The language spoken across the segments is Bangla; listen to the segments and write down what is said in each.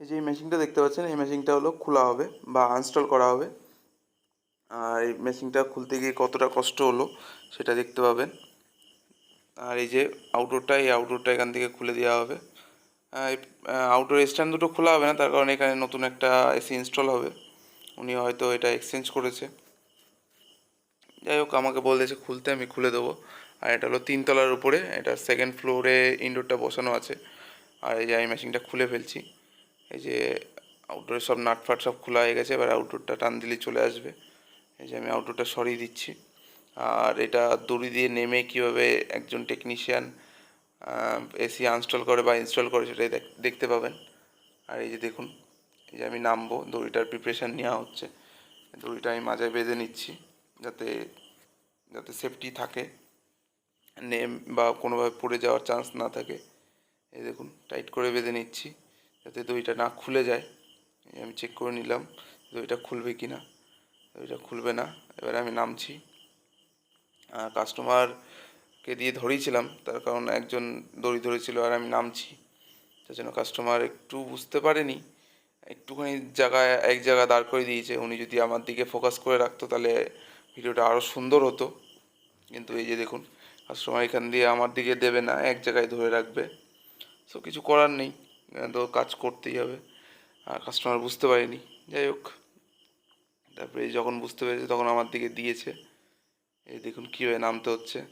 এই যে এই মেশিনটা দেখতে পাচ্ছেন, এই মেশিনটা হলো খোলা হবে বা আনস্টল করা হবে। আর এই মেশিনটা খুলতে গিয়ে কতটা কষ্ট হলো সেটা দেখতে পাবেন। আর এই যে আউটডোরটা এই আউটডোরটা এখান থেকে খুলে দেওয়া হবে। আউটডোর স্ট্যান্ড দুটো খোলা হবে না, তার কারণে এখানে নতুন একটা এসি ইনস্টল হবে। উনি হয়তো এটা এক্সচেঞ্জ করেছে। যাই হোক, আমাকে বলেছে খুলতে আমি খুলে দেবো। আর এটা হলো তিনতলার উপরে, এটা সেকেন্ড ফ্লোরে ইনডোরটা বসানো আছে। আর এই যে আমি মেশিনটা খুলে ফেলছি। এই যে আউটডোরে সব নাট ফাট সব খোলা হয়ে গেছে, এবার আউটডোরটা টান দিলে চলে আসবে। এই যে আমি আউটডোরটা সরিয়ে দিচ্ছি। আর এটা দড়ি দিয়ে নেমে কীভাবে একজন টেকনিশিয়ান এসি আনস্টল করে বা ইনস্টল করে সেটাই দেখ- দেখতে পাবেন। আর এই যে দেখুন, এই যে আমি নামবো, দড়িটার প্রিপারেশান নেওয়া হচ্ছে। দড়িটা আমি মাজায় বেঁধে নিচ্ছি, যাতে যাতে সেফটি থাকে। নেম বা কোনোভাবে পড়ে যাওয়ার চান্স না থাকে। এই দেখুন টাইট করে বেঁধে নিচ্ছি। যাতে দইটা না খুলে যায়। আমি চেক করে নিলাম দইটা খুলবে কি না দইটা খুলবে না, এবার আমি নামছি। কাস্টমারকে দিয়ে ধরিয়েছিলাম, তার কারণ একজন দড়ি ধরেছিল আর আমি নামছি। তার জন্য কাস্টমার একটু বুঝতে পারেনি, একটুখানি জায়গায়, এক জায়গা দাঁড় করে দিয়েছে। উনি যদি আমার দিকে ফোকাস করে রাখতো, তাহলে ভিডিওটা আরও সুন্দর হতো। কিন্তু এই যে দেখুন কাস্টমার এখান দিয়ে আমার দিকে দেবে না, এক জায়গায় ধরে রাখবে। সো কিছু করার নেই। তো কাজ করতেই হবে। আর কাস্টমার বুঝতে পারেনি। যাই হোক, তারপরে যখন বুঝতে পেরেছে তখন আমার দিকে দিয়েছে। এই দেখুন কীভাবে নামতে হচ্ছে।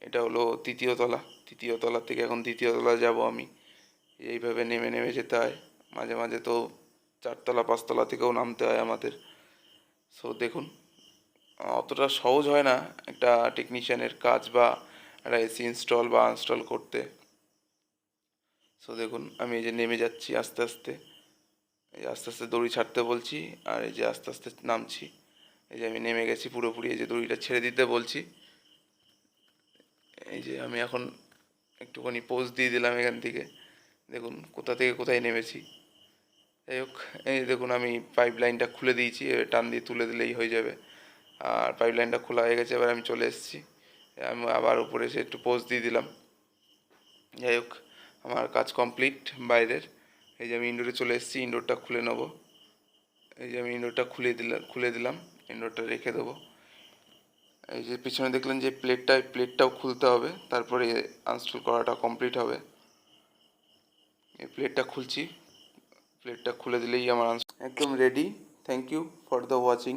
এটা হলো তৃতীয় তলা। তৃতীয় তলা থেকে এখন দ্বিতীয় তলা যাব আমি। এইভাবে নেমে নেমে যেতে হয়। মাঝে মাঝে তো চারতলা, পাঁচতলা থেকেও নামতে হয় আমাদের। সো দেখুন, অতটা সহজ হয় না একটা টেকনিশিয়ানের কাজ বা একটা এসি ইনস্টল বা আনস্টল করতে। সো দেখুন, আমি এই যে নেমে যাচ্ছি আস্তে আস্তে। এই আস্তে আস্তে দড়ি ছাড়তে বলছি, আর এই যে আস্তে আস্তে নামছি। এই যে আমি নেমে গেছি পুরোপুরি, এই যে দড়িটা ছেড়ে দিতে বলছি। এই যে আমি এখন একটুখানি পোজ দিয়ে দিলাম এখান থেকে। দেখুন, কোথা থেকে কোথায় নেমেছি। যাই হোক, এই দেখুন, আমি পাইপ লাইনটা খুলে দিয়েছি টান দিয়ে তুলে দিলেই হয়ে যাবে। আর পাইপ লাইনটা খোলা হয়ে গেছে, এবার আমি চলে এসেছি। আমি আবার উপরে এসে একটু পোজ দিয়ে দিলাম। যাই হোক আমার কাজ কমপ্লিট বাইরের। এই যে আমি ইনডোরে চলে এসেছি ইনডোরটা খুলে নেব। এই যে আমি ইনডোরটা খুলে দিলাম খুলে দিলাম ইনডোরটা রেখে দেবো। এই যে পিছনে দেখলেন যে প্লেটটা প্লেটটাও খুলতে হবে, তারপরে আনস্টল করাটা কমপ্লিট হবে। এই প্লেটটা খুলছি প্লেটটা খুলে দিলেই আমার একদম ready thank you for the watching